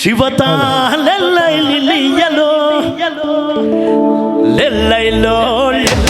శివతాలెల్లైలియలో లెల్లైలో లెల్ల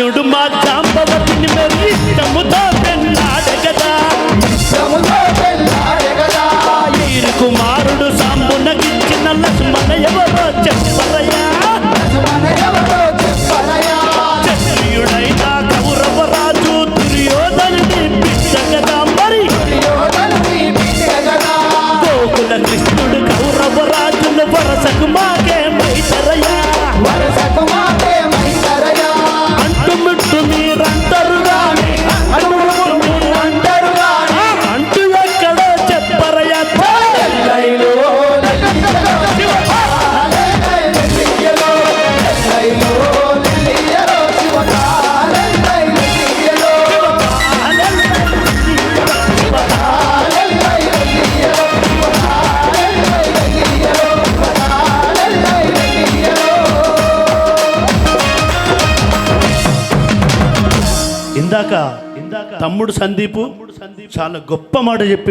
రాజుడు మా జాంబవతిని మెర్రిష్టముతో ఇందాక ఇందాక తమ్ముడు సందీపు చాలా గొప్ప మాట చెప్పి